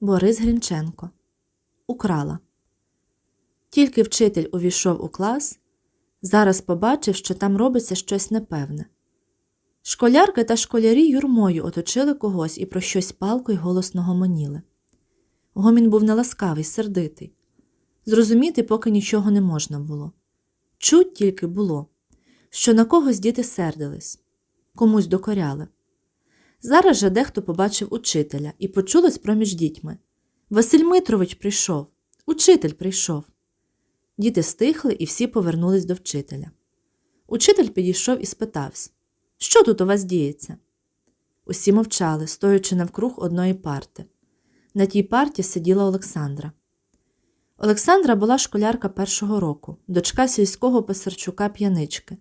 Борис Грінченко. Украла. Тільки вчитель увійшов у клас, зараз побачив, що там робиться щось непевне. Школярки та школярі юрмою оточили когось і про щось палко й голосно гомоніли. Гомін був неласкавий, сердитий. Зрозуміти поки нічого не можна було. Чуть тільки було, що на когось діти сердились, комусь докоряли. Зараз же дехто побачив учителя і почулось проміж дітьми. Василь Митрович прийшов, учитель прийшов. Діти стихли і всі повернулись до вчителя. Учитель підійшов і спитався, що тут у вас діється? Усі мовчали, стоячи навкруг одної парти. На тій парті сиділа Олександра. Олександра була школярка першого року, дочка сільського писарчука п'янички.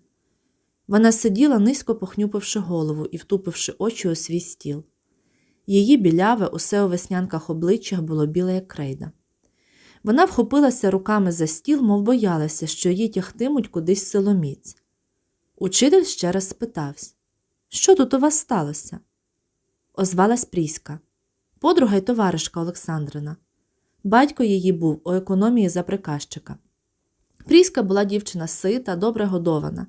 Вона сиділа, низько похнюпивши голову і втупивши очі у свій стіл. Її біляве, усе у веснянках обличчях було біле, як крейда. Вона вхопилася руками за стіл, мов боялася, що її тягтимуть кудись силоміць. Учитель ще раз спитався Що тут у вас сталося? Озвалась Пріська, подруга й товаришка Олександрина. Батько її був у економії за приказчика. Пріська була дівчина сита, добре годована.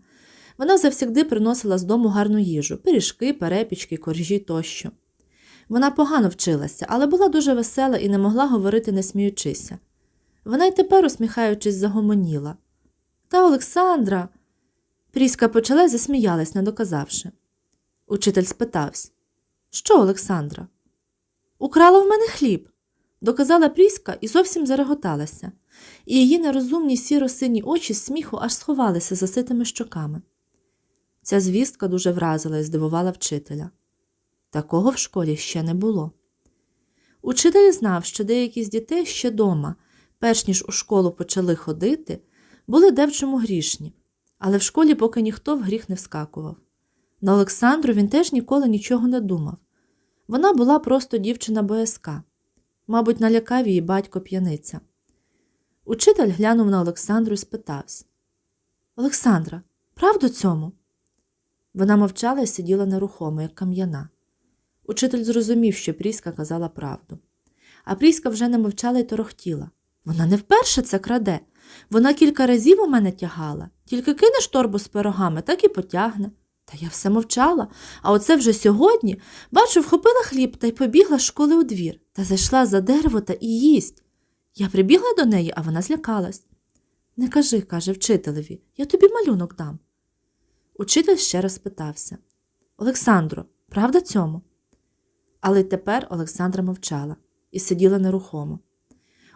Вона завсігди приносила з дому гарну їжу пиріжки, перепічки, коржі тощо. Вона погано вчилася, але була дуже весела і не могла говорити, не сміючися. Вона й тепер, усміхаючись, загомоніла. Та Олександра. Пріська почала й засміялась, не доказавши. Учитель спитався Що, Олександра? Украла в мене хліб, доказала Пріська і зовсім зареготалася, і її нерозумні сіро сині очі з сміху аж сховалися за ситими щоками. Ця звістка дуже вразила і здивувала вчителя. Такого в школі ще не було. Учитель знав, що деякі з дітей ще дома, перш ніж у школу почали ходити, були де в чому грішні, але в школі поки ніхто в гріх не вскакував. На Олександру він теж ніколи нічого не думав. Вона була просто дівчина боязка, мабуть, налякав її батько п'яниця. Учитель глянув на Олександру і спитався Олександра, правду цьому? Вона мовчала і сиділа нерухомо, як кам'яна. Учитель зрозумів, що Пріська казала правду. А Пріська вже не мовчала й торохтіла. Вона не вперше це краде. Вона кілька разів у мене тягала, тільки кинеш торбу з пирогами, так і потягне. Та я все мовчала, а оце вже сьогодні, бачу, вхопила хліб та й побігла з школи у двір та зайшла за дерево та і їсть. Я прибігла до неї, а вона злякалась. Не кажи, каже вчителеві, я тобі малюнок дам. Учитель ще раз питався Олександро, правда цьому? Але тепер Олександра мовчала і сиділа нерухомо.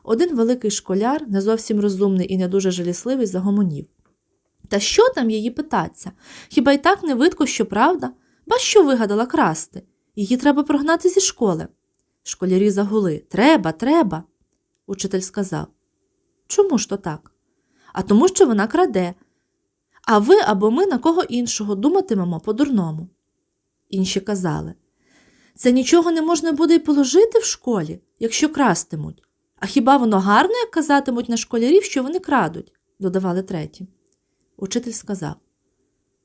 Один великий школяр, не зовсім розумний і не дуже жалісливий, загомонів. Та що там її питаться? Хіба й так не видко, що правда? Ба що вигадала красти? Її треба прогнати зі школи. Школярі загули Треба, треба. Учитель сказав. Чому ж то так? А тому, що вона краде. А ви або ми на кого іншого думатимемо по-дурному. Інші казали це нічого не можна буде й положити в школі, якщо крастимуть. А хіба воно гарно, як казатимуть на школярів, що вони крадуть? додавали треті. Учитель сказав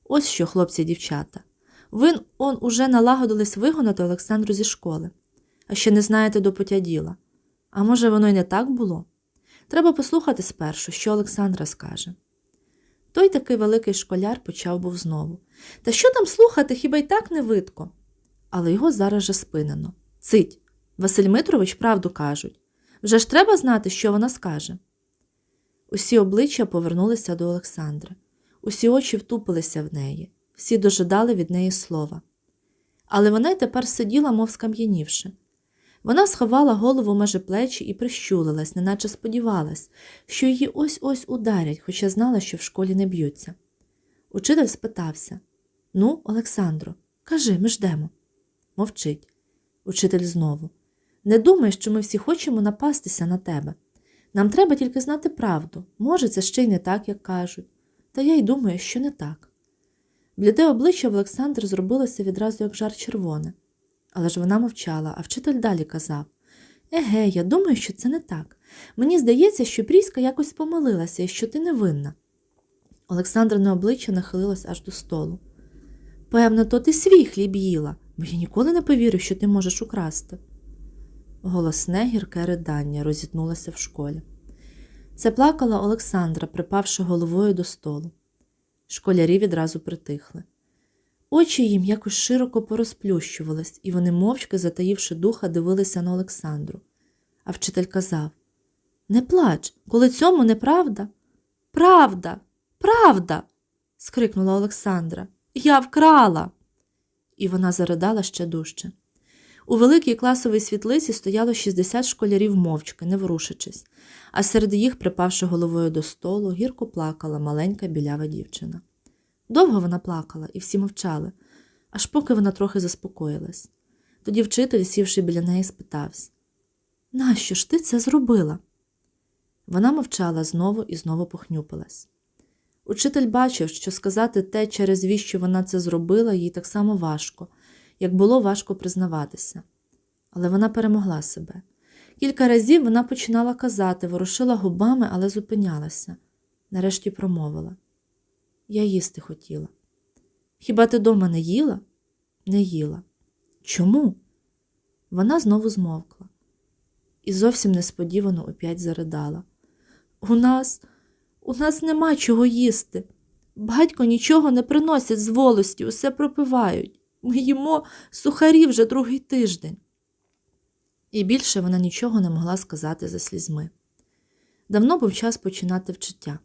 Ось що, хлопці і дівчата. Ви он уже налагодились вигонати Олександру зі школи, а ще не знаєте до пуття діла. А може, воно й не так було? Треба послухати спершу, що Олександра скаже. Той такий великий школяр почав був знову. Та що там слухати, хіба й так не видко? Але його зараз же спинено. Цить, Василь Митрович правду кажуть. Вже ж треба знати, що вона скаже. Усі обличчя повернулися до Олександри, усі очі втупилися в неї, всі дожидали від неї слова. Але вона й тепер сиділа, мов скам'янівши. Вона сховала голову межі плечі і прищулилась, неначе сподівалась, що її ось ось ударять, хоча знала, що в школі не б'ються. Учитель спитався Ну, Олександро, кажи, ми ждемо. Мовчить. Учитель знову. Не думай, що ми всі хочемо напастися на тебе. Нам треба тільки знати правду. Може, це ще й не так, як кажуть. Та я й думаю, що не так. Бліде обличчя в Олександр зробилося відразу як жар червоне. Але ж вона мовчала, а вчитель далі казав Еге, я думаю, що це не так. Мені здається, що Пріська якось помилилася і що ти не винна. Олександрине обличчя нахилилось аж до столу. Певно, то ти свій хліб їла, бо я ніколи не повірю, що ти можеш украсти. Голосне гірке ридання розітнулося в школі. Це плакала Олександра, припавши головою до столу. Школярі відразу притихли. Очі їм якось широко порозплющувались, і вони, мовчки, затаївши духа, дивилися на Олександру. А вчитель казав Не плач, коли цьому неправда. Правда, правда. скрикнула Олександра. Я вкрала. І вона заридала ще дужче. У великій класовій світлиці стояло 60 школярів мовчки, не ворушачись, а серед їх, припавши головою до столу, гірко плакала маленька білява дівчина. Довго вона плакала, і всі мовчали, аж поки вона трохи заспокоїлась. Тоді вчитель, сівши біля неї, спитався Нащо ж ти це зробила? Вона мовчала знову і знову похнюпилась. Учитель бачив, що сказати те, через віщо вона це зробила, їй так само важко, як було важко признаватися. Але вона перемогла себе. Кілька разів вона починала казати, ворушила губами, але зупинялася. Нарешті промовила Я їсти хотіла. Хіба ти дома не їла? Не їла. Чому? Вона знову змовкла і зовсім несподівано опять заридала. У нас, у нас нема чого їсти. Батько нічого не приносять з волості, усе пропивають. Ми їмо сухарі вже другий тиждень. І більше вона нічого не могла сказати за слізьми. Давно був час починати вчиття.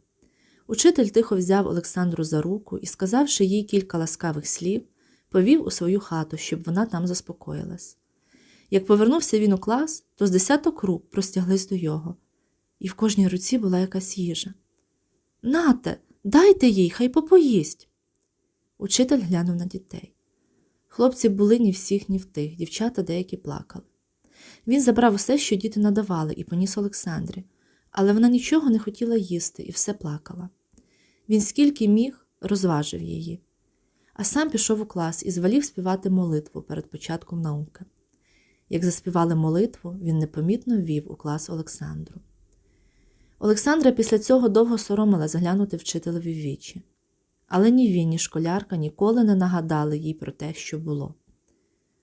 Учитель тихо взяв Олександру за руку і, сказавши їй кілька ласкавих слів, повів у свою хату, щоб вона там заспокоїлась. Як повернувся він у клас, то з десяток рук простяглись до його, і в кожній руці була якась їжа. Нате, дайте їй, хай попоїсть. Учитель глянув на дітей. Хлопці були ні всіх, ні в тих, дівчата деякі плакали. Він забрав усе, що діти надавали, і поніс Олександрі, але вона нічого не хотіла їсти і все плакала. Він скільки міг, розважив її, а сам пішов у клас і звалів співати молитву перед початком науки. Як заспівали молитву, він непомітно ввів у клас Олександру. Олександра після цього довго соромила заглянути вчителеві в вічі, але ні він, ні школярка ніколи не нагадали їй про те, що було.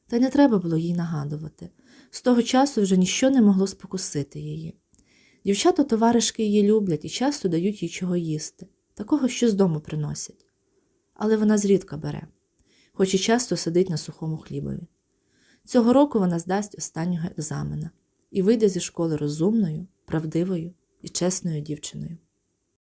Та й не треба було їй нагадувати. З того часу вже ніщо не могло спокусити її. Дівчата товаришки її люблять і часто дають їй чого їсти, такого, що з дому приносять. Але вона зрідка бере, хоч і часто сидить на сухому хлібові. Цього року вона здасть останнього екзамена і вийде зі школи розумною, правдивою і чесною дівчиною.